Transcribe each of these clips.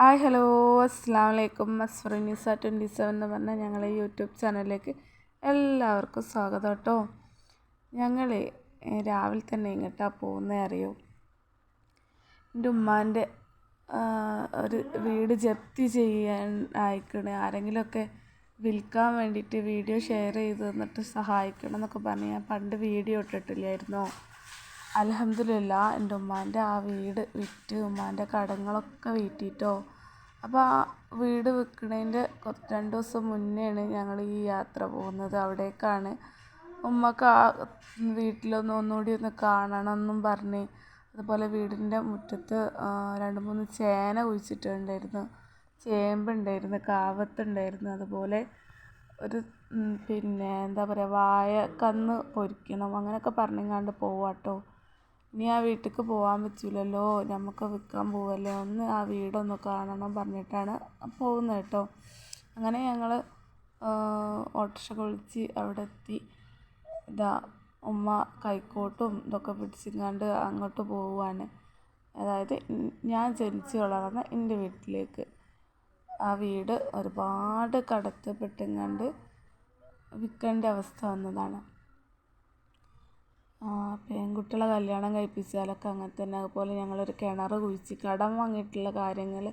Hi hello. അസ്സാം വലൈക്കും അസ്ഫറിനിസ twenty seven എന്ന് പറഞ്ഞ ഞങ്ങളെ യൂട്യൂബ് ചാനലിലേക്ക് എല്ലാവർക്കും സ്വാഗതം കേട്ടോ. ഞങ്ങൾ രാവിലെ തന്നെ ഇങ്ങോട്ടാണ് പോകുന്നത് അറിയോ? എന്റെ ഉമ്മാന്റെ ഒരു വീട് ജപ്തി ചെയ്യാൻ അയക്കണേ ആരെങ്കിലുമൊക്കെ വിൽക്കാൻ വേണ്ടിയിട്ട് വീഡിയോ ഷെയർ ചെയ്ത് തന്നിട്ട് സഹായിക്കണം എന്നൊക്കെ പറഞ്ഞ് ഞാൻ പണ്ട് വീഡിയോ ഇട്ടിട്ടില്ലായിരുന്നോ? അലഹമില്ല എന്റെ ഉമ്മാന്റെ ആ വീട് വിറ്റ് ഉമ്മാന്റെ കടങ്ങളൊക്കെ വീട്ടിയിട്ടോ അപ്പോൾ ആ വീട് വിൽക്കണതിന്റെ രണ്ട് ദിവസം മുന്നെയാണ് ഞങ്ങൾ ഈ യാത്ര പോകുന്നത്. അവിടേക്കാണ് ഉമ്മക്ക് ആ വീട്ടിലൊന്ന് ഒന്നുകൂടി ഒന്ന് കാണണമെന്നും പറഞ്ഞ്. അതുപോലെ വീടിന്റെ മുറ്റത്ത് രണ്ട് മൂന്ന് ചേന കുഴിച്ചിട്ടുണ്ടായിരുന്നു. ചേമ്പുണ്ടായിരുന്നു കാവത്തുണ്ടായിരുന്നു. അതുപോലെ ഒരു പിന്നെ എന്താ പറയുക വായ കന്ന് പൊരിക്കണം അങ്ങനെയൊക്കെ പറഞ്ഞെങ്ങാണ്ട് പോവാട്ടോ. ഇനി ആ വീട്ടിലേക്ക് പോകാൻ പറ്റില്ലല്ലോ നമുക്ക് വിൽക്കാൻ പോവല്ലേ ഒന്ന് ആ വീടൊന്ന് കാണണം പറഞ്ഞിട്ടാണ് പോകുന്നത് കേട്ടോ. അങ്ങനെ ഞങ്ങൾ ഓട്ടോറിക്ഷ വിളിച്ച് അവിടെ എത്തി ഇതാ ഉമ്മ കൈക്കോട്ടും ഇതൊക്കെ പിടിച്ചിങ്ങാണ്ട് അങ്ങോട്ട് പോവുകയാണ് അതായത് ഞാൻ ജനിച്ച് വളർന്ന എന്റെ വീട്ടിലേക്ക്. ആ വീട് ഒരുപാട് കടത്തപ്പെട്ടെങ്ങാണ്ട് വിൽക്കേണ്ട അവസ്ഥ വന്നതാണ്. പെൺകുട്ടികളെ കല്യാണം കഴിപ്പിച്ചാലൊക്കെ അങ്ങനെ തന്നെ. അതുപോലെ ഞങ്ങളൊരു കിണർ കുഴിച്ച് കടം വാങ്ങിയിട്ടുള്ള കാര്യങ്ങൾ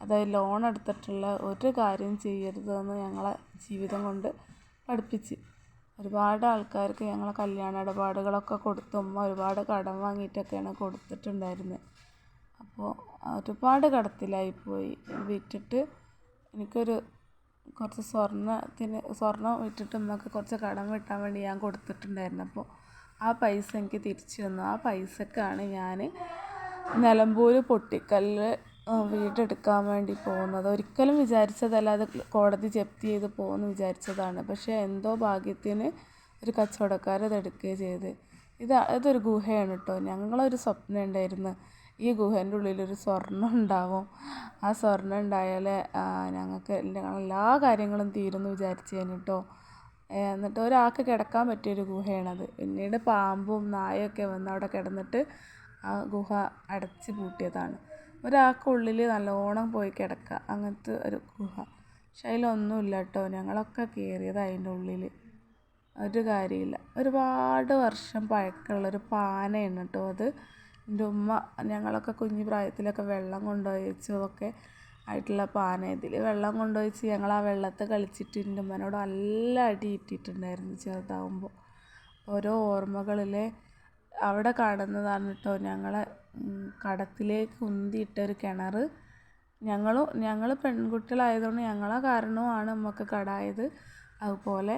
അതായത് ലോൺ എടുത്തിട്ടുള്ള ഒരു കാര്യം ചെയ്യരുതെന്ന് ഞങ്ങളെ ജീവിതം കൊണ്ട് പഠിപ്പിച്ച്. ഒരുപാട് ആൾക്കാർക്ക് ഞങ്ങൾ കല്യാണ ഇടപാടുകളൊക്കെ കൊടുത്തും ഒരുപാട് കടം വാങ്ങിയിട്ടൊക്കെയാണ് കൊടുത്തിട്ടുണ്ടായിരുന്നത്. അപ്പോൾ ഒരുപാട് കടത്തിലായിപ്പോയി. വിറ്റിട്ട് എനിക്കൊരു കുറച്ച് സ്വർണത്തിന് സ്വർണം വിറ്റിട്ട് നമുക്ക് കുറച്ച് കടം വീട്ടാൻ വേണ്ടി ഞാൻ കൊടുത്തിട്ടുണ്ടായിരുന്നു. അപ്പോൾ ആ പൈസ എനിക്ക് തിരിച്ചു തന്നു. ആ പൈസക്കാണ് ഞാൻ നിലമ്പൂർ പൊട്ടിക്കല്ല് വീടെടുക്കാൻ വേണ്ടി പോകുന്നത്. ഒരിക്കലും വിചാരിച്ചതല്ല അത് കോടതി ജപ്തി ചെയ്ത് പോകുമെന്ന് വിചാരിച്ചതാണ്. പക്ഷേ എന്തോ ഭാഗ്യത്തിന് ഒരു കച്ചവടക്കാർ അത് എടുക്കുകയും ചെയ്ത്. ഇത് അതൊരു ഗുഹയാണ് കേട്ടോ. ഞങ്ങളൊരു സ്വപ്നം ഉണ്ടായിരുന്നു. ഈ ഗുഹേന്റെ ഉള്ളിലൊരു സ്വർണം ഉണ്ടാവും. ആ സ്വർണം ഉണ്ടായാൽ ഞങ്ങൾക്ക് എല്ലാ കാര്യങ്ങളും തീരുമെന്ന് വിചാരിച്ചു കേട്ടോ. എന്നിട്ട് ഒരാൾക്ക് കിടക്കാൻ പറ്റിയൊരു ഗുഹയാണത്. പിന്നീട് പാമ്പും നായൊക്കെ വന്ന് അവിടെ കിടന്നിട്ട് ആ ഗുഹ അടച്ച് പൂട്ടിയതാണ്. ഒരാൾക്ക് ഉള്ളിൽ നല്ലോണം പോയി കിടക്കുക. അങ്ങനത്തെ ഒരു ഗുഹ. പക്ഷെ അതിലൊന്നുമില്ല കേട്ടോ. ഞങ്ങളൊക്കെ കയറിയത് അതിന്റെ ഉള്ളിൽ ഒരു കാര്യമില്ല. ഒരുപാട് വർഷം പഴക്കമുള്ളൊരു പാനയാണ് കേട്ടോ അത്. എന്റെ ഉമ്മ ഞങ്ങളൊക്കെ കുഞ്ഞു പ്രായത്തിലൊക്കെ വെള്ളം കൊണ്ടുപോയി വെച്ചതൊക്കെ ആയിട്ടുള്ള പാന. ഇതിൽ വെള്ളം കൊണ്ടുപോയിച്ച് ഞങ്ങൾ ആ വെള്ളത്തെ കളിച്ചിട്ട് എന്റെ നല്ല അടി ഇട്ടിട്ടുണ്ടായിരുന്നു ചെറുതാവുമ്പോൾ ഓരോ ഓർമ്മകളിലെ അവിടെ കാണുന്നതാണ് കേട്ടോ ഞങ്ങളെ കടത്തിലേക്ക് ഉന്തിയിട്ടൊരു കിണർ ഞങ്ങളും ഞങ്ങൾ പെൺകുട്ടികളായതുകൊണ്ട് ഞങ്ങളെ കാരണവുമാണ് നമുക്ക് കടായത്. അതുപോലെ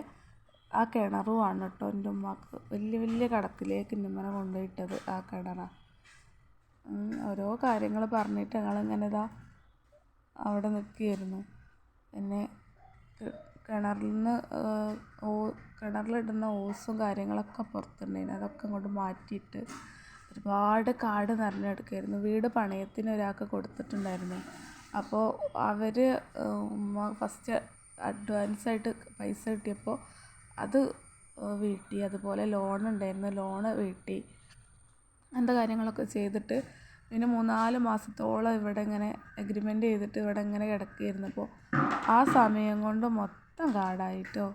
ആ കിണറുമാണ് കേട്ടോ എന്റെ ഉമ്മക്ക് വലിയ വലിയ കടത്തിലേക്ക് ഉമ്മനെ കൊണ്ടുപോയിട്ടത് ആ കിണറാണ് ഓരോ കാര്യങ്ങൾ പറഞ്ഞിട്ട് ഞങ്ങളിങ്ങനെ ഇതാ അവിടെ നിൽക്കുകയായിരുന്നു. എന്നെ കിണറിൽ നിന്ന് കിണറിലിടുന്ന ഓസും കാര്യങ്ങളൊക്കെ പുറത്തുണ്ടായിരുന്നു. അതൊക്കെ അങ്ങോട്ട് മാറ്റിയിട്ട് ഒരുപാട് കാട് നിറഞ്ഞ് കിടക്കുകയായിരുന്നു വീട് പണയത്തിന് ഒരാൾക്ക് കൊടുത്തിട്ടുണ്ടായിരുന്നു. അപ്പോൾ അവർ ഫസ്റ്റ് അഡ്വാൻസായിട്ട് പൈസ കിട്ടിയപ്പോൾ അത് വീട്ടി. അതുപോലെ ലോൺ ഉണ്ടായിരുന്നു. ലോണ് വീട്ടി. അങ്ങനത്തെ കാര്യങ്ങളൊക്കെ ചെയ്തിട്ട് പിന്നെ മൂന്നാൽ മാസത്തോളം ഇവിടെ ഇങ്ങനെ എഗ്രിമെന്റ് ചെയ്തിട്ട് ഇവിടെ ഇങ്ങനെ കിടക്കുകയായിരുന്നു അപ്പോൾ ആ സമയം കൊണ്ട് മൊത്തം കാടായിട്ടോ.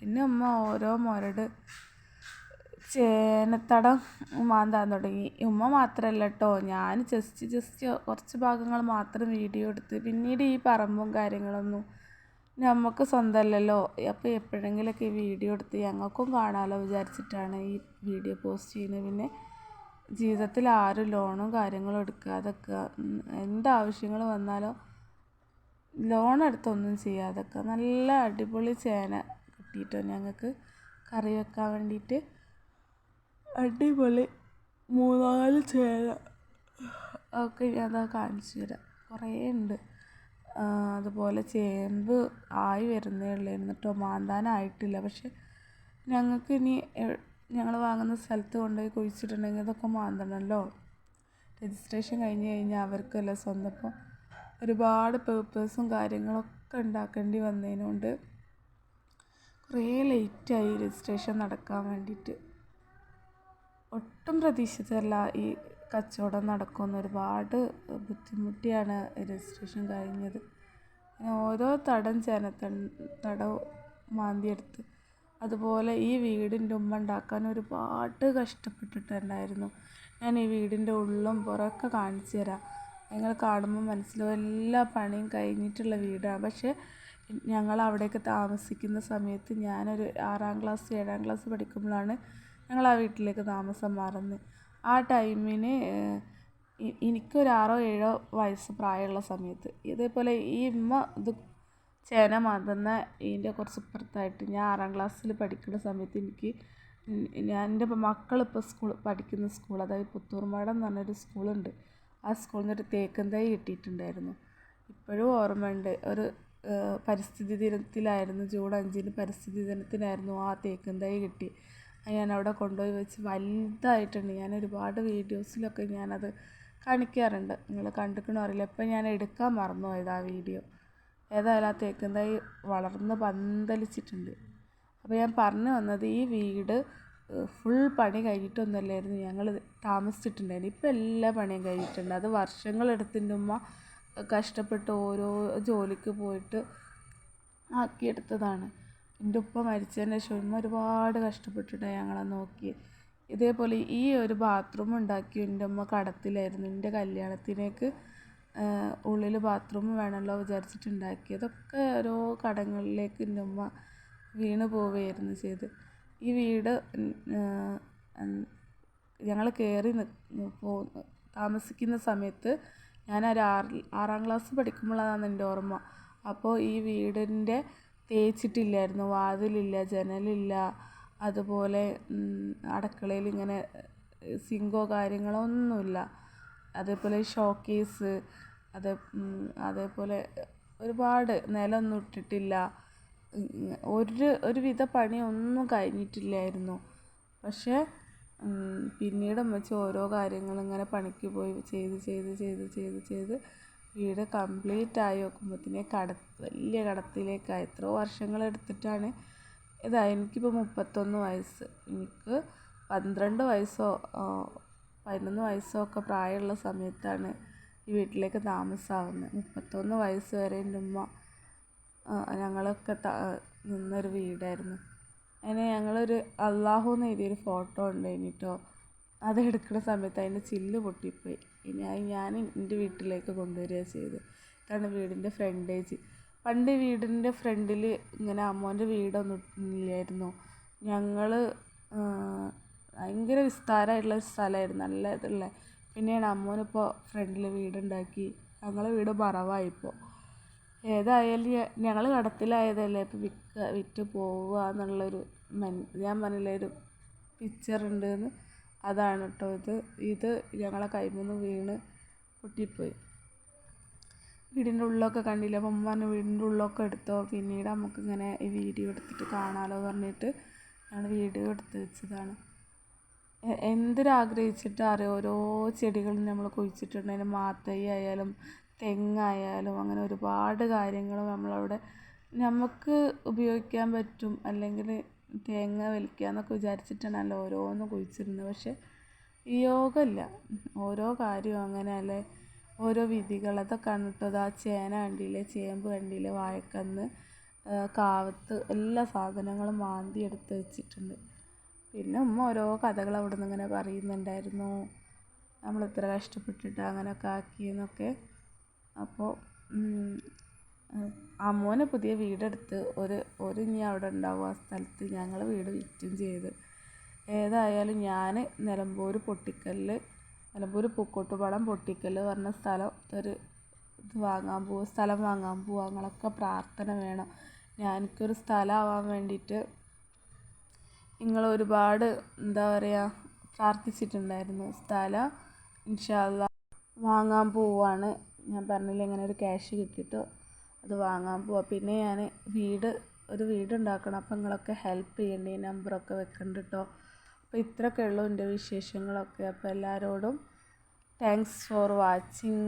പിന്നെ ഉമ്മ ഓരോ മുരട് ചേനത്തടം മാന്താൻ തുടങ്ങി. ഉമ്മ മാത്രമല്ല കേട്ടോ ഞാൻ ജസ്റ്റ് ജസ്റ്റ് കുറച്ച് ഭാഗങ്ങൾ മാത്രം വീഡിയോ എടുത്ത് പിന്നീട് ഈ പറമ്പും കാര്യങ്ങളൊന്നും നമുക്ക് സ്വന്തമല്ലല്ലോ. അപ്പോൾ എപ്പോഴെങ്കിലൊക്കെ ഈ വീഡിയോ എടുത്ത് ഞങ്ങൾക്കും കാണാമല്ലോ വിചാരിച്ചിട്ടാണ് ഈ വീഡിയോ പോസ്റ്റ് ചെയ്യുന്നത്. പിന്നെ ജീവിതത്തിൽ ആരും ലോണും കാര്യങ്ങളും എടുക്കാതെക്കുക എന്താവശ്യങ്ങൾ വന്നാലോ ലോൺ എടുത്തൊന്നും ചെയ്യാതെ നല്ല അടിപൊളി ചേന കിട്ടിയിട്ടോ ഞങ്ങൾക്ക്. കറി വെക്കാൻ വേണ്ടിയിട്ട് അടിപൊളി മൂന്നാൽ ചേന ഒക്കെ ഞാൻ കാണിച്ചു തരാം. കുറേ ഉണ്ട്. അതുപോലെ ചേമ്പ് ആയി വരുന്നേ ഉള്ളായിരുന്നു കേട്ടോ മാന്താനായിട്ടില്ല. പക്ഷെ ഞങ്ങൾക്ക് ഇനി ഞങ്ങൾ വാങ്ങുന്ന സ്ഥലത്ത് കൊണ്ടുപോയി കുഴിച്ചിട്ടുണ്ടെങ്കിൽ അതൊക്കെ മാന്തണമല്ലോ രജിസ്ട്രേഷൻ കഴിഞ്ഞ് കഴിഞ്ഞാൽ അവർക്കല്ല സ്വന്തം അപ്പോൾ ഒരുപാട് പേപ്പേഴ്സും കാര്യങ്ങളൊക്കെ ഉണ്ടാക്കേണ്ടി വന്നതിനുകൊണ്ട് കുറേ ലേറ്റായി രജിസ്ട്രേഷൻ നടക്കാൻ വേണ്ടിയിട്ട്. ഒട്ടും പ്രതീക്ഷിച്ചല്ല ഈ കച്ചവടം നടക്കുമെന്ന് ഒരുപാട് ബുദ്ധിമുട്ടിയാണ് രജിസ്ട്രേഷൻ കഴിഞ്ഞത്. ഓരോ തടം ചേനത്തടവും മാന്തിയെടുത്ത് അതുപോലെ ഈ വീടിന്റെ ഉമ്മ ഉണ്ടാക്കാൻ ഒരുപാട് കഷ്ടപ്പെട്ടിട്ടുണ്ടായിരുന്നു. ഞാൻ ഈ വീടിന്റെ ഉള്ളും പുറമൊക്കെ കാണിച്ചു തരാം. നിങ്ങൾ കാണുമ്പോൾ മനസ്സിലാവും എല്ലാ പണിയും കഴിഞ്ഞിട്ടുള്ള വീടാണ്. പക്ഷേ ഞങ്ങൾ അവിടെയൊക്കെ താമസിക്കുന്ന സമയത്ത് ഞാനൊരു ആറാം ക്ലാസ് ഏഴാം ക്ലാസ് പഠിക്കുമ്പോഴാണ് ഞങ്ങൾ ആ വീട്ടിലേക്ക് താമസം മാറുന്നത്. ആ ടൈമിന് എനിക്കൊരു ആറോ ഏഴോ വയസ്സ് പ്രായമുള്ള സമയത്ത്. ഇതേപോലെ ഈ ഉമ്മ ഇത് ചേന മാന്തുന്ന ഇതിന്റെ കുറച്ച് ഇപ്പുറത്തായിട്ട് ഞാൻ ആറാം ക്ലാസ്സിൽ പഠിക്കുന്ന സമയത്ത് എനിക്ക് ഞാൻ എന്റെ മക്കളിപ്പോൾ സ്കൂൾ പഠിക്കുന്ന സ്കൂൾ അതായത് പുത്തൂർമാടം എന്ന് പറഞ്ഞൊരു സ്കൂളുണ്ട്. ആ സ്കൂളിൽ നിന്നൊരു തേക്കും തൈ കിട്ടിയിട്ടുണ്ടായിരുന്നു. ഇപ്പോഴും ഓർമ്മയുണ്ട്. ഒരു പരിസ്ഥിതി ദിനത്തിലായിരുന്നു ജൂൺ അഞ്ചിന് പരിസ്ഥിതി ദിനത്തിനായിരുന്നു ആ തേക്കും തൈ കിട്ടി. ഞാൻ അവിടെ കൊണ്ടുപോയി വെച്ച് വലുതായിട്ടുണ്ട്. ഞാൻ ഒരുപാട് വീഡിയോസിലൊക്കെ ഞാനത് കാണിക്കാറുണ്ട്. നിങ്ങൾ കണ്ടിക്കണോ അറിയില്ല. ഇപ്പം ഞാൻ എടുക്കാൻ മറന്നു പോയത് ആ വീഡിയോ. ഏതായാലും ആ തേക്കും തൈ വളർന്ന് പന്തലിച്ചിട്ടുണ്ട്. അപ്പോൾ ഞാൻ പറഞ്ഞു വന്നത് ഈ വീട് ഫുൾ പണി കഴിഞ്ഞിട്ടൊന്നുമല്ലായിരുന്നു ഞങ്ങൾ താമസിച്ചിട്ടുണ്ടായിരുന്നു. ഇപ്പം എല്ലാ പണിയും കഴിഞ്ഞിട്ടുണ്ട്. അത് വർഷങ്ങളെടുത്തിന്റെ ഉമ്മ കഷ്ടപ്പെട്ട് ഓരോ ജോലിക്ക് പോയിട്ട് ആക്കിയെടുത്തതാണ്. എന്റെ ഉപ്പ മരിച്ചതിന് ശേഷം ഉമ്മ ഒരുപാട് കഷ്ടപ്പെട്ടിട്ടാണ് ഞങ്ങളെ നോക്കി. ഇതേപോലെ ഈ ഒരു ബാത്റൂം ഉണ്ടാക്കി എന്റെ ഉമ്മ കടത്തിലായിരുന്നു. എന്റെ കല്യാണത്തിനേക്ക് ഉള്ളിൽ ബാത്റൂം വേണമല്ലോ വിചാരിച്ചിട്ട് ഉണ്ടാക്കി അതൊക്കെ ഓരോ കടങ്ങളിലേക്ക് എന്റെ ഉമ്മ വീണ് പോവുകയായിരുന്നു ചെയ്ത്. ഈ വീട് ഞങ്ങൾ കയറി താമസിക്കുന്ന സമയത്ത് ഞാൻ ഒരു ആറ് ആറാം ക്ലാസ് പഠിക്കുമ്പോഴാണ് എന്റെ ഓർമ്മ. അപ്പോൾ ഈ വീടിന്റെ തേച്ചിട്ടില്ലായിരുന്നു വാതിലില്ല ജനലില്ല അതുപോലെ അടുക്കളയിൽ ഇങ്ങനെ സിങ്കോ കാര്യങ്ങളോ ഒന്നുമില്ല അതേപോലെ ഷോക്കേസ് അതേ അതേപോലെ ഒരുപാട് നിലമൊന്നും ഇട്ടിട്ടില്ല ഒരു ഒരുവിധ പണിയൊന്നും കഴിഞ്ഞിട്ടില്ലായിരുന്നു. പക്ഷേ പിന്നീട് ഉമ്മച്ചി ഓരോ കാര്യങ്ങളും ഇങ്ങനെ പണിക്ക് പോയി ചെയ്ത് ചെയ്ത് ചെയ്ത് ചെയ്ത് ചെയ്ത് വീട് കംപ്ലീറ്റ് ആയി നോക്കുമ്പോഴത്തേനെ കട വലിയ കടത്തിലേക്കായി. എത്രയോ വർഷങ്ങളെടുത്തിട്ടാണ് ഇതാ എനിക്കിപ്പോൾ മുപ്പത്തൊന്ന് വയസ്സ്. എനിക്ക് പന്ത്രണ്ട് വയസ്സോ പതിനൊന്ന് വയസ്സൊക്കെ പ്രായമുള്ള സമയത്താണ് ഈ വീട്ടിലേക്ക് താമസമാവുന്നത് മുപ്പത്തൊന്ന് വയസ്സ് വരെ എന്റെ ഉമ്മ ഞങ്ങളൊക്കെ നിന്നൊരു വീടായിരുന്നു. അങ്ങനെ ഞങ്ങളൊരു അള്ളാഹു എന്ന് എഴുതിയൊരു ഫോട്ടോ ഉണ്ട് കഴിഞ്ഞിട്ടോ അത് എടുക്കുന്ന സമയത്ത് അതിന്റെ ചില്ല് പൊട്ടിപ്പോയി. ഇനി അത് ഞാൻ എന്റെ വീട്ടിലേക്ക് കൊണ്ടുവരിക ചെയ്ത് ഇതാണ് വീടിന്റെ ഫ്രണ്ടേജ്. പണ്ട് വീടിന്റെ ഫ്രണ്ടിൽ ഇങ്ങനെ അമ്മോന്റെ വീടൊന്നും ഇല്ലായിരുന്നു. ഞങ്ങൾ ഭയങ്കര വിസ്താരമായിട്ടുള്ള ഒരു സ്ഥലമായിരുന്നു. നല്ല ഇതുള്ള പിന്നെയാണ് അമ്മോനിപ്പോൾ ഫ്രണ്ടിൽ വീടുണ്ടാക്കി. ഞങ്ങളെ വീട് മറവായിപ്പോൾ ഏതായാലും ഞങ്ങൾ കടത്തിലായതല്ലേ? ഇപ്പോൾ വിൽക്കുക വിറ്റ് പോവുക എന്നുള്ളൊരു മെൻ ഞാൻ പറഞ്ഞില്ലേ ഒരു പിക്ചർ ഉണ്ടെന്ന്? അതാണ് കേട്ടോ ഇത്. ഇത് ഞങ്ങളെ കൈമിൽ നിന്ന് വീണ് പൊട്ടിപ്പോയി. വീടിന്റെ ഉള്ളൊക്കെ കണ്ടില്ല? അപ്പം ഉമ്മ പറഞ്ഞു വീടിന്റെ ഉള്ളൊക്കെ എടുത്തോ. പിന്നീട് നമുക്കിങ്ങനെ ഈ വീഡിയോ എടുത്തിട്ട് കാണാമല്ലോ പറഞ്ഞിട്ട് ഞങ്ങൾ വീഡിയോ എടുത്ത് വെച്ചതാണ്. എന്തൊരാഗ്രഹിച്ചിട്ട് അറിയാം ഓരോ ചെടികളും നമ്മൾ കുഴിച്ചിട്ടുണ്ടെങ്കിൽ മാത്തൈ ആയാലും തെങ്ങായാലും അങ്ങനെ ഒരുപാട് കാര്യങ്ങൾ നമ്മളവിടെ നമുക്ക് ഉപയോഗിക്കാൻ പറ്റും. അല്ലെങ്കിൽ തേങ്ങ വലിക്കുക എന്നൊക്കെ വിചാരിച്ചിട്ടാണല്ലോ ഓരോന്ന് കുഴിച്ചിരുന്നത് പക്ഷെ യോഗമില്ല ഓരോ കാര്യവും അങ്ങനെ അല്ലേ ഓരോ വിധികൾ അതൊക്കെയാണ് കേട്ടോ ആ ചേന കണ്ടില്ലേ ചേമ്പ് കണ്ടില്ലേ വാഴക്കന്ന് കാവത്ത് എല്ലാ സാധനങ്ങളും മാന്തി എടുത്ത് വെച്ചിട്ടുണ്ട്. പിന്നെ ഉമ്മ ഓരോ കഥകൾ അവിടെ നിന്ന് ഇങ്ങനെ പറയുന്നുണ്ടായിരുന്നു. നമ്മൾ ഇത്ര കഷ്ടപ്പെട്ടിട്ട് അങ്ങനെയൊക്കെ ആക്കിയെന്നൊക്കെ അപ്പോൾ അമ്മോനെ പുതിയ വീടെടുത്ത് ഒരു ഒരു ഇനി അവിടെ ഉണ്ടാവും ആ സ്ഥലത്ത് ഞങ്ങൾ വീട് വിറ്റും ചെയ്ത്. ഏതായാലും ഞാൻ നിലമ്പൂർ പൊട്ടിക്കല്ല് നിലമ്പൂർ പൂക്കോട്ടുപാടം പൊട്ടിക്കല്ല് പറഞ്ഞ സ്ഥലം ഒരു ഇത് വാങ്ങാൻ പോവുക സ്ഥലം വാങ്ങാൻ പോവുക അങ്ങനെയൊക്കെ പ്രാർത്ഥന വേണം. ഞാൻ എനിക്കൊരു സ്ഥലമാവാൻ വേണ്ടിയിട്ട് നിങ്ങൾ ഒരുപാട് എന്താ പറയുക പ്രാർത്ഥിച്ചിട്ടുണ്ടായിരുന്നു. സ്ഥലം ഇൻഷാ വാങ്ങാൻ പോവാണ്. ഞാൻ പറഞ്ഞില്ല ഇങ്ങനെ ഒരു ക്യാഷ് കിട്ടിയിട്ട് അത് വാങ്ങാൻ പോവാ. പിന്നെ ഞാൻ വീട് ഒരു വീട് ഉണ്ടാക്കണം അപ്പം നിങ്ങളൊക്കെ ഹെൽപ്പ് ചെയ്യേണ്ടി? നമ്പറൊക്കെ വെക്കണ്ട കേട്ടോ അപ്പോൾ ഇത്രയൊക്കെ ഉള്ളൂ എന്റെ വിശേഷങ്ങളൊക്കെ. അപ്പോൾ എല്ലാവരോടും താങ്ക്സ് ഫോർ വാച്ചിങ്